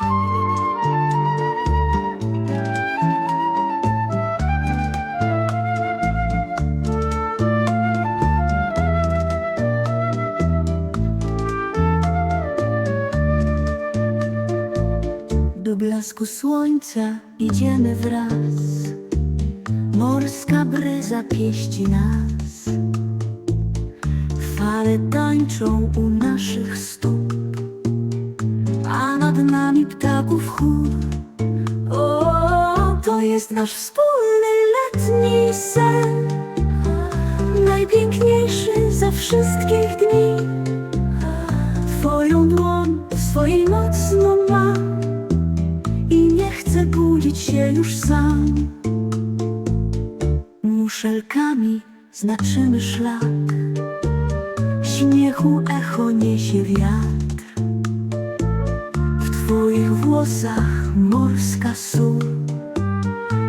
Do blasku słońca idziemy wraz. Morska bryza pieści nas. Fale tańczą u naszych stóp A nad nami ptaków chór. O, to jest nasz wspólny letni sen. Najpiękniejszy ze wszystkich dni. Twoją dłoń swojej mocno mam i nie chcę budzić się już sam. Muszelkami znaczymy szlak, śmiechu echo niesie wiatr. Twoich włosach morska sól,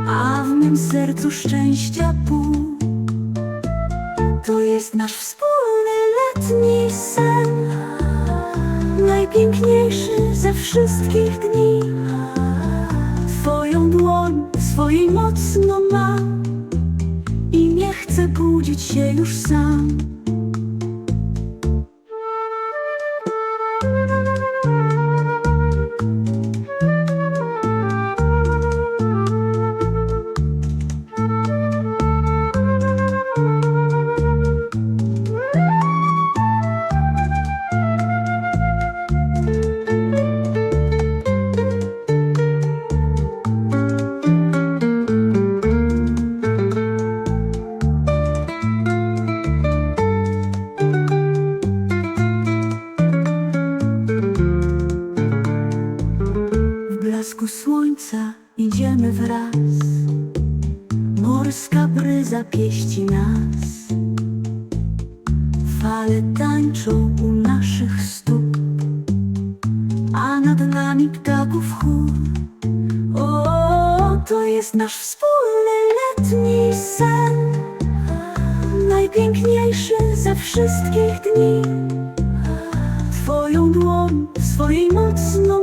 a w mym sercu szczęścia pół. To jest nasz wspólny letni sen, najpiękniejszy ze wszystkich dni. Twoją dłoń swojej mocno mam I nie chcę budzić się już sam blasku słońca idziemy wraz. Morska bryza pieści nas. Fale tańczą u naszych stóp A nad nami ptaków chór. O, to jest nasz wspólny letni sen. Najpiękniejszy ze wszystkich dni. Twoją dłoń w swojej mocno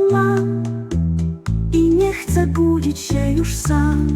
już sam